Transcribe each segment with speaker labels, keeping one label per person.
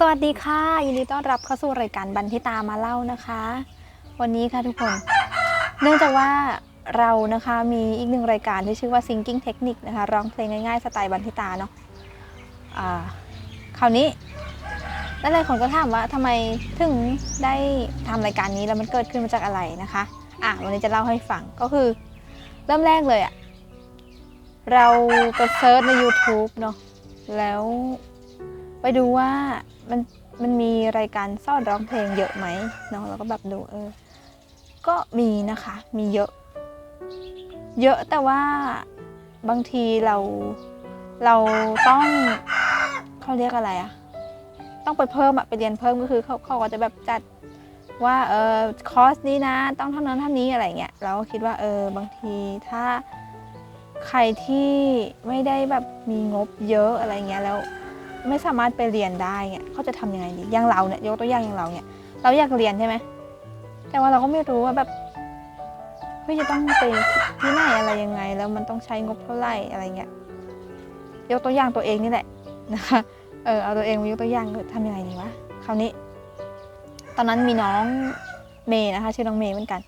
Speaker 1: สวัสดีค่ะ ยินดีต้อนรับเข้าสู่รายการบันทิตามาเล่านะคะ วันนี้ค่ะทุกคน เนื่องจากว่าเรานะคะมีอีกหนึ่งรายการที่ชื่อว่า Singing Technique นะคะร้องเพลงง่ายๆสไตล์บันทิตาเนาะอ่าคราวนี้แล้วหลายคนก็ถามว่าทำไมถึงได้ทำรายการนี้แล้วมันเกิดขึ้นมาจากอะไรนะคะอะวันนี้จะเล่าให้ฟังก็คือ เริ่มแรกเลยอะเราไปเซิร์ชใน YouTube เนาะแล้ว ไปดูว่ามันมันมีรายการสอนร้องเพลงเยอะไหมเนาะแล้วก็แบบดูเออ ก็มีนะคะ มีเยอะ เยอะแต่ว่าบางทีเราเราต้องเขาเรียกอะไรอะต้องไปเพิ่มอะไปเรียนเพิ่มก็คือเขาเขาก็จะแบบจัดว่าเออคอร์สนี้นะ ต้องเท่านั้นเท่านี้อะไรเงี้ยเราก็คิดว่าเออบางทีถ้าใครที่ไม่ได้แบบมีงบเยอะอะไรเงี้ยแล้ว ไม่สามารถไปเรียนได้เนี่ยเขาจะทำยังไงดีอย่างเราเนี่ยยกตัวอย่างอย่างเราเนี่ย เราอยากเรียนใช่ไหมแต่ว่าเราก็ไม่รู้ว่าแบบเฮ้ยจะต้องไปที่ไหนอะไรยังไง แล้วมันต้องใช้งบเท่าไหร่อะไรเงี้ยยกตัวอย่างตัวเองนี่แหละนะคะเออเอาตัวเองมายกตัวอย่างทำยังไงดีวะคราวนี้ ตอนนั้นมีน้องเมย์นะคะ ชื่อน้องเมย์เหมือนกัน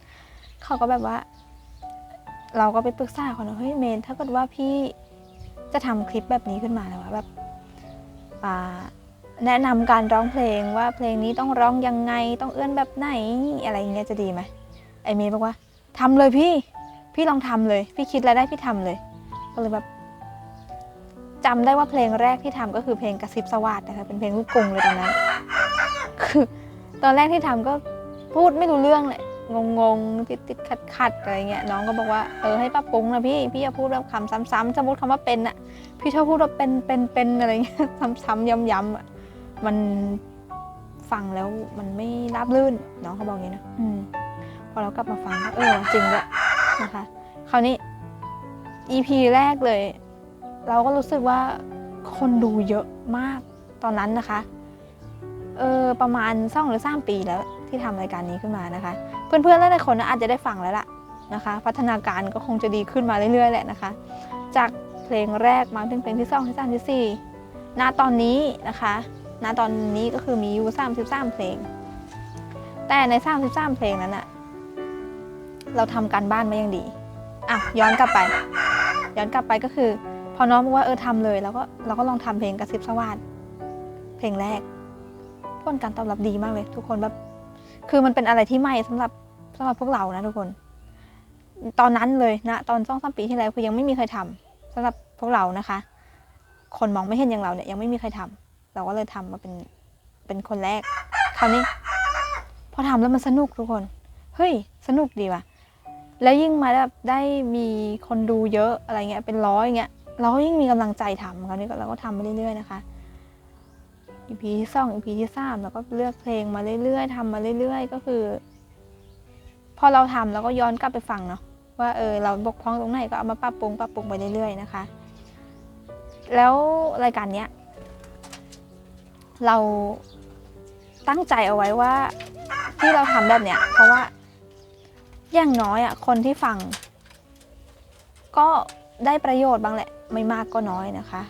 Speaker 1: เขาก็แบบว่า เราก็ไปปรึกษาเขาเนอะเฮ้ยเมย์ถ้าเกิดว่าพี่จะทำคลิปแบบนี้ขึ้นมาแล้วว่าแบบ แนะนำการร้องเพลงว่าเพลงนี้ต้องร้องยังไงต้องเอื้อนแบบไหนอะไรอย่างเงี้ยจะดีไหมไอเมย์บอกว่าทำเลยพี่พี่ลองทำเลย พี่คิดอะไรได้พี่ทำเลย ก็เลยแบบจำได้ว่าเพลงแรกที่ทำก็คือเพลงกระซิบสวัสดนะคะเป็นเพลงลูกกรุงเลยตอนนั้นคือตอนแรกที่ทำก็พูดไม่รู้เรื่องเลยงงๆติดติดขัดขัดอะไรเงี้ยน้องก็บอกว่าเออให้ปรับปรุงนะพี่พี่อย่าพูดแบบคำซ้ำๆสมมติคำว่าเป็นอะ พี่ชอบพูดว่าเป็นเป็นเป็นอะไรเงี้ยซ้ำๆย้ำๆอะมันฟังแล้วมันไม่ราบรื่นน้องเขาบอกอย่างนี้นะอืมพอเรากลับมาฟังก็เออจริงด้วยนะคะ คราวนี้ EP แรกเลย เราก็รู้สึกว่าคนดูเยอะมากตอนนั้นนะคะเออประมาณสองหรือสามปีแล้วที่ทำรายการนี้ขึ้นมานะคะ เพื่อนๆหลายๆคนนะอาจจะได้ฟังแล้วล่ะนะคะ พัฒนาการก็คงจะดีขึ้นมาเรื่อยๆแหละนะคะ จาก เพลงแรกมาถึงเพลงที่สองที่สามที่สี่ณตอนนี้นะคะณตอนนี้ก็คือมีอยู่33เพลง แต่ใน33เพลงนั้นอะเราทำการบ้านมาอย่างดีอะย้อนกลับไป ย้อนกลับไปก็คือ พอน้องบอกว่าเออทำเลยแล้วก็เราก็ลองทำเพลงกระซิบสวาดเพลงแรกผลการตอบรับดีมากเลย ทุกคนแบบคือมันเป็นอะไรที่ใหม่สำหรับสำหรับพวกเรานะทุกคน ตอนนั้นเลยนะ ตอนสองสามปีที่แล้วคือยังไม่มีใครทำ สำหรับพวกเรานะคะ คนมองไม่เห็นอย่างเราเนี่ยยังไม่มีใครทำเราก็เลยทำมาเป็นเป็นคนแรก คราวนี้ พอทำแล้วมันสนุกทุกคน เฮ้ย สนุกดีว่ะ แล้วยิ่งมาแบบได้มีคนดูเยอะอะไรเงี้ยเป็นร้อยเงี้ยเราก็ยิ่งมีกำลังใจทำคราวนี้เราก็ทำไปเรื่อยๆนะคะ EP ที่สอง EP ที่สามแล้วก็เลือกเพลงมาเรื่อยๆทำมาเรื่อยๆ ก็คือ พอเราทำแล้วก็ย้อนกลับไปฟังเนาะ ว่าเออเราบกพร่องตรงไหนก็เอามาปรับปรุงปรับปรุงไปเรื่อยๆนะคะ แล้วรายการเนี้ยเราตั้งใจเอาไว้ว่าที่เราทำแบบเนี้ยเพราะว่าอย่างน้อยอะคนที่ฟัง ก็ได้ประโยชน์บ้างแหละไม่มากก็น้อยนะคะ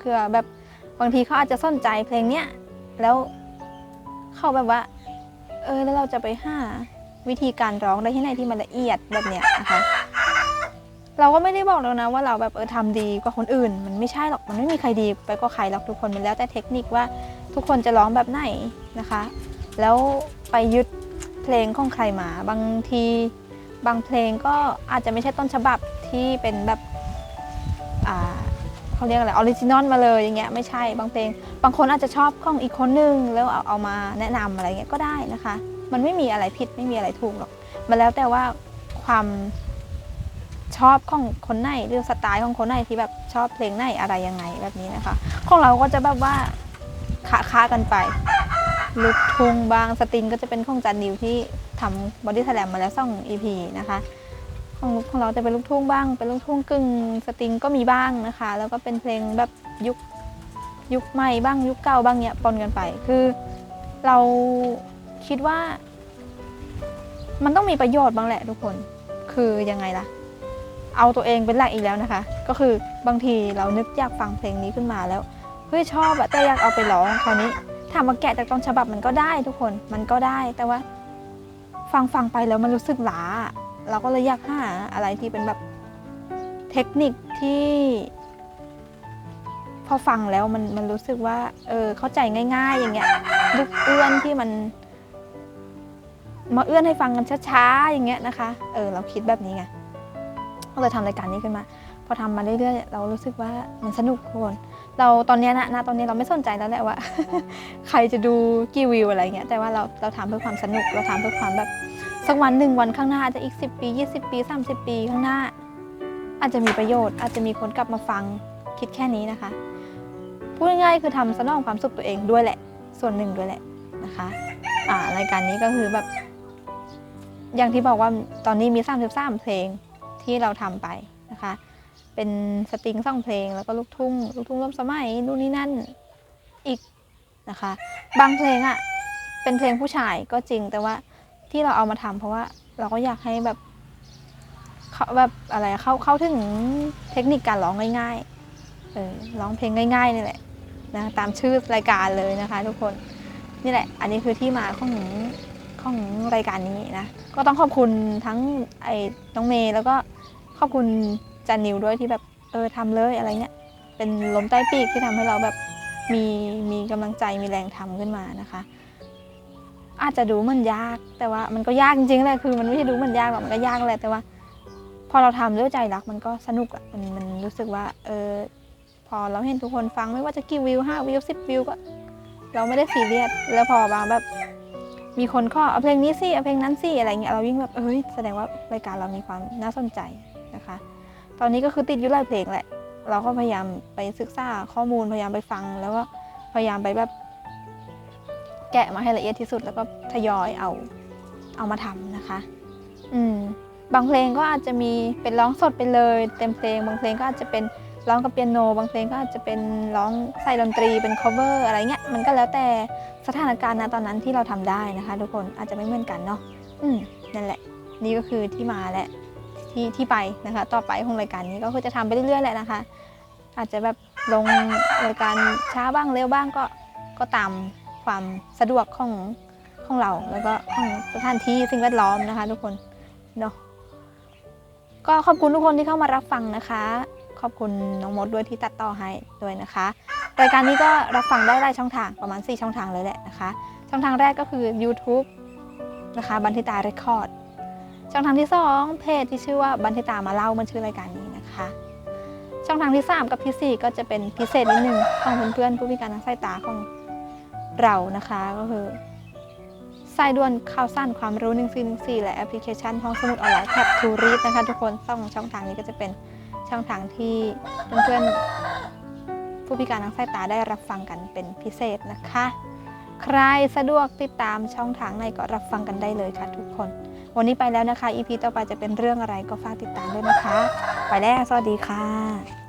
Speaker 1: คือแบบบางทีเขาอาจจะสนใจเพลงเนี้ยแล้วเขาแบบว่า เออแล้วเราจะไปหา วิธีการร้องได้ที่ไหนที่มันละเอียดแบบเนี้ยนะคะ เราก็ไม่ได้บอกแล้วนะว่าเราแบบเออทำดีกว่าคนอื่น มันไม่ใช่หรอกมันไม่มีใครดีไปกว่าใครหรอกทุกคนมันแล้วแต่เทคนิคว่าทุกคนจะร้องแบบไหนนะคะ แล้วไปยึดเพลงของใครมาบางทีบางเพลงก็อาจจะไม่ใช่ต้นฉบับที่เป็นแบบอ่าเขาเรียกอะไรออริจินอลมาเลยอย่างเงี้ยไม่ใช่บางเพลง บางคนอาจจะชอบของอีกคนนึงแล้วเอาเอามาแนะนำอะไรเงี้ยก็ได้นะคะ มันไม่มีอะไรผิดไม่มีอะไรถูกหรอก มันแล้วแต่ว่าความชอบของคนไหนหรือสไตล์ของคนไหนที่แบบชอบเพลงไหนอะไรยังไงแบบนี้นะคะ ของเราก็จะแบบว่าค้าค้ากันไปลูกทุ่งบางสตริงก็จะเป็นของจันนิวที่ทำบอดี้แสลมมาแล้วสอง EP นะคะของของเราจะเป็นลูกทุ่งบ้าง เป็นลูกทุ่งกึ่งสตริงก็มีบ้างนะคะ แล้วก็เป็นเพลงแบบยุคยุคใหม่บ้างยุคเก่าบ้างเนี่ยปนกันไป คือเรา คิดว่า มันต้องมีประโยชน์บ้างแหละทุกคน คือยังไงล่ะ เอาตัวเองเป็นหลักอีกแล้วนะคะ ก็คือบางทีเรานึกอยากฟังเพลงนี้ขึ้นมาแล้วเฮ้ยชอบอะแต่อยากเอาไปร้องคราวนี้ถามว่าแกะจากต้นฉบับมันก็ได้ทุกคนมันก็ได้แต่ว่า ฟังฟังไปแล้วมันรู้สึกหลาเราก็เลยอยากหาอะไรที่เป็นแบบเทคนิคที่ พอฟังแล้วมันมันรู้สึกว่า เออเข้าใจง่าย ๆ อย่างเงี้ยลูกเอื้อนที่มัน มาเอื้อนให้ฟังกันช้าๆอย่างเงี้ยนะคะ เออเราคิดแบบนี้ไงก็เลยทำรายการนี้ขึ้นมา พอทำมาเรื่อยๆเรารู้สึกว่ามันสนุกทุกคนเราตอนนี้ยนะตอนนี้เราไม่สนใจแล้วแหละว่า ใครจะดูกี่วิวอะไรเงี้ยแต่ว่าเราเราทำเพื่อความสนุกเราทำเพื่อความแบบสักวันหนึ่งวันข้างหน้าอาจจะอีก 10 ปี 20 ปี 30 ปีข้างหน้า อาจจะมีประโยชน์ อาจจะมีคนกลับมาฟังคิดแค่นี้นะคะพูดง่ายๆคือทำสนองความสุขตัวเองด้วยแหละ ส่วนหนึ่งด้วยแหละนะคะอ่ารายการนี้ก็คือแบบ อย่างที่บอกว่าตอนนี้มี 33 เพลงที่เราทำไปนะคะ เป็นสตริงสองเพลงแล้วก็ลูกทุ่งลูกทุ่งร่วมสมัยนู่นนี่นั่นอีกนะคะ บางเพลงอะ่ะเป็นเพลงผู้ชายก็จริงแต่ว่าที่เราเอามาทำเพราะว่าเราก็อยากให้แบบเขาแบบอะไรเข้าเข้าถึงเทคนิคการร้องง่ายๆเออร้องเพลงง่ายๆนี่แหละนะตามชื่อรายการเลยนะคะ ทุกคนนี่แหละ อันนี้คือที่มาของ ของรายการนี้นะ ก็ต้องขอบคุณทั้งไอ้น้องเมย์แล้วก็ขอบคุณจันนิวด้วยที่แบบเออทำเลยอะไรเงี้ย เป็นลมใต้ปีกที่ทำให้เราแบบมีมีกำลังใจมีแรงทำขึ้นมานะคะ อาจจะดูมันยากแต่ว่ามันก็ยากจริงๆแหละคือมันไม่ใช่ดูเหมันยากหรอกมันก็ยากแหละแต่ว่า พอเราทำด้วยใจรักมันก็สนุกอะมันมันรู้สึกว่าเออพอเราเห็นทุกคนฟังไม่ว่าจะกี่วิวห้าวิวสิบวิวก็ เราไม่ได้ซีเรียสแล้วพอบางแบบ มีคนข้อเอาเพลงนี้สิเอาเพลงนั้นสิอะไรเงี้ยเรายิ่งแบบเอ้ยแสดงว่ารายการเรามีความน่าสนใจนะคะ ตอนนี้ก็คือติดอยู่หลายเพลงแหละ เราก็พยายามไปศึกษาข้อมูลพยายามไปฟัง แล้วก็พยายามไปแบบแกะมาให้ละเอียดที่สุดแล้วก็ทยอยเอาเอามาทำนะคะ อืมบางเพลงก็อาจจะมีเป็นร้องสดไปเลย เต็มเพลง บางเพลงก็อาจจะเป็น ร้องกับเปียโน บางเพลงก็อาจจะเป็นร้องใส่ดนตรีเป็น cover อะไรเงี้ยมันก็แล้วแต่สถานการณ์นะตอนนั้นที่เราทำได้นะคะ ทุกคนอาจจะไม่เหมือนกันเนาะอืมนั่นแหละ นี่ก็คือที่มาและที่ที่ไปนะคะ ต่อไปของรายการนี้ก็คือจะทำไปเรื่อยๆแหละนะคะ อาจจะแบบลงรายการช้าบ้างเร็วบ้างก็ก็ตามความสะดวกของของเราแล้วก็ของสถานที่สิ่งแวดล้อมนะคะ ทุกคนเนาะก็ขอบคุณทุกคนที่เข้ามารับฟังนะคะ ขอบคุณน้องมดด้วยที่ตัดต่อให้ด้วยนะคะรายการนี้ก็รับฟังได้หลายช่องทางประมาณ 4 ช่องทางเลยแหละนะคะ ช่องทางแรกก็คือ YouTube นะคะบันทิตาเรคคอร์ดช่องทางที่ 2 เพจที่ชื่อว่าบันทิตามาเล่ามันชื่อรายการนี้นะคะ ช่องทางที่ 3 กับทีสี่4ก็จะเป็นพิเศษนิดนึงของเพื่อนๆผู้พิการทางสายตาของเรานะคะก็คือสายด่วนข่าวสั้นความรู้1 4 1 4และแอปพลิเคชันห้องสมุดออนไลน์แท็บทูรีดนะคะทุกคนสองช่องทางนี้ก็จะเป็น ช่องทางที่เพื่อนๆผู้พิการทางสายตาได้รับฟังกันเป็นพิเศษนะคะ ใครสะดวกติดตามช่องทางไหนก็รับฟังกันได้เลยค่ะทุกคน วันนี้ไปแล้วนะคะ EP ต่อไปจะเป็นเรื่องอะไรก็ฝากติดตามด้วยนะคะ ไปแล้วสวัสดีค่ะ